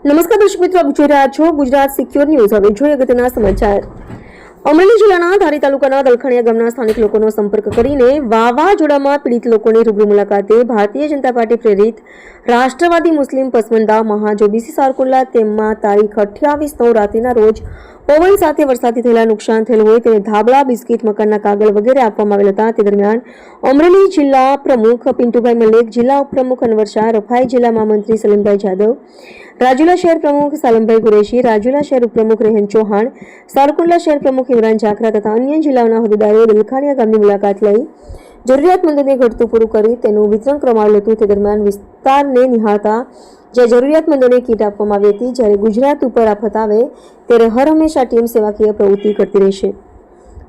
નમસ્કાર દર્શક મિત્રો, આપ જોઈ રહ્યા છો ગુજરાત સિક્યોર ન્યૂઝ હવે જોઈએ અગત્યના સમાચાર. અમરેલી જિલ્લાના ધારી તાલુકાના દલખણીયા ગામના સ્થાનિક લોકોનો સંપર્ક કરીને વાવાઝોડામાં પીડિત લોકોની રૂબરૂ મુલાકાતે ભારતીય જનતા પાર્ટી પ્રેરિત રાષ્ટ્રવાદી મુસ્લિમ પસમંદા મહાજોબીસી સારકુલ્લા તેમમાં તારીખ અઠ્યાવીસ નવ રાત્રિના રોજ પવન સાથે વરસાદથી થયેલા નુકસાન થયેલ હોય તેને ધાબળા, બિસ્કિટ, મકાનના કાગળ વગેરે આપવામાં આવેલ હતા. તે દરમિયાન અમરેલી જિલ્લા પ્રમુખ પિન્ટુભાઈ મલેક, જિલ્લા ઉપપ્રમુખ અનવર શાહ, રફાઈ જિલ્લા મહામંત્રી સલીમભાઈ જાદવ, રાજુલા શહેર પ્રમુખ સાલમભાઈ કુરેશી, રાજુલા શહેર ઉપપ્રમુખ રેહન ચૌહાણ, સારકુંડલા શહેર પ્રમુખ ઇમરાન જાખરા તથા અન્ય જિલ્લાઓના હોદ્દેદારોએ દલખાણીયા ગામની મુલાકાત લઈ જરૂરિયાતમંદોને ઘટતું પૂરું કરી તેનું વિતરણ કરવામાં આવ્યું હતું. તે દરમિયાન વિસ્તારને નિહાળતા જે જરૂરિયાતમંદોને કીટ આપવામાં આવી હતી, જ્યારે ગુજરાત ઉપર આફત આવે ત્યારે હર હંમેશા ટીમ સેવાકીય પ્રવૃત્તિ કરતી રહેશે.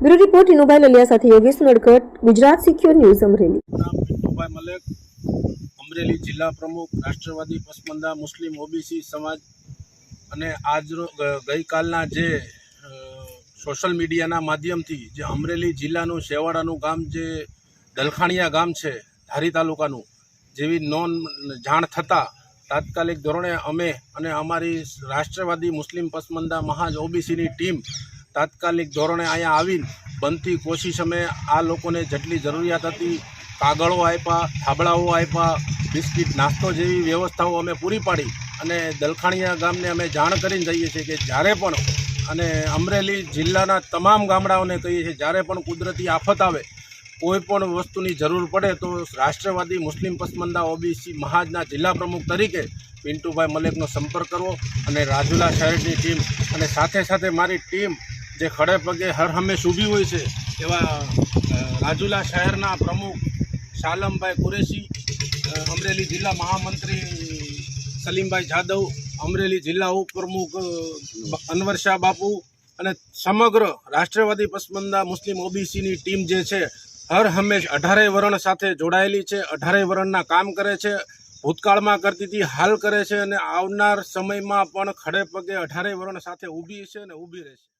બ્યુરો રિપોર્ટ ઇનુભાઈ લલિયા સાથે યોગેશ નડકટ, ગુજરાત સિક્યોર ન્યૂઝ અમરેલી. અમરેલી જિલ્લા પ્રમુખ, રાષ્ટ્રવાદી પસમંદા, મુસ્લિમ, ઓબીસી સમાજ અને આજરો ગઈકાલના જે સોશિયલ મીડિયાના માધ્યમથી જે અમરેલી જિલ્લાનું શેવાડાનું ગામ જે દલખાણીયા ગામ છે, ધારી તાલુકાનું, જેવી નોન જાણ થતાં તાત્કાલિક ધોરણે અમે અને અમારી રાષ્ટ્રવાદી મુસ્લિમ પસમંદા મહાજ ઓબીસીની ટીમ તાત્કાલિક ધોરણે અહીંયા આવીને બનતી કોશિશ અમે આ લોકોને જેટલી જરૂરિયાત હતી, કાગળો આપ્યા, થાબડાઓ આપ્યા, બિસ્કિટ, નાસ્તો જેવી વ્યવસ્થાઓ અમે પૂરી પાડી અને દલખાણીયા ગામને અમે જાણ કરીને જઈએ છીએ કે જ્યારે પણ અને અમરેલી જિલ્લાના તમામ ગામડાઓને કહીએ છીએ, જ્યારે પણ કુદરતી આફત આવે કોઈ પણ વસ્તુની જરૂર પડે તો રાષ્ટ્રવાદી, મુસ્લિમ પસમંદા, ઓબીસી, મહાજના જિલ્લા પ્રમુખ તરીકે પિન્ટુભાઈ મલેકનો સંપર્ક કરવો અને રાજુલા શહેરની ટીમ અને સાથે સાથે મારી ટીમ જે ખડે પગે હર હંમેશ ઊભી હોય છે એવા રાજુલા શહેરના પ્રમુખ શાલમભાઈ કુરેશી અમરેલી જિલ્લા મહામંત્રી સલીમભાઈ જાદવ, અમરેલી જિલ્લા ઉપપ્રમુખ અનવર શાહ બાપુ અને સમગ્ર રાષ્ટ્રવાદી પસમંદા, મુસ્લિમ, ઓબીસીની ટીમ જે છે હર હંમેશ અઢારેય વરણ સાથે જોડાયેલી છે અઢારેય વરણના કામ કરે છે, ભૂતકાળમાં કરતી હતી, હાલ કરે છે અને આવનાર સમયમાં પણ ખડે પગે અઢારેય વરણ સાથે ઊભી છે અને ઊભી રહેશે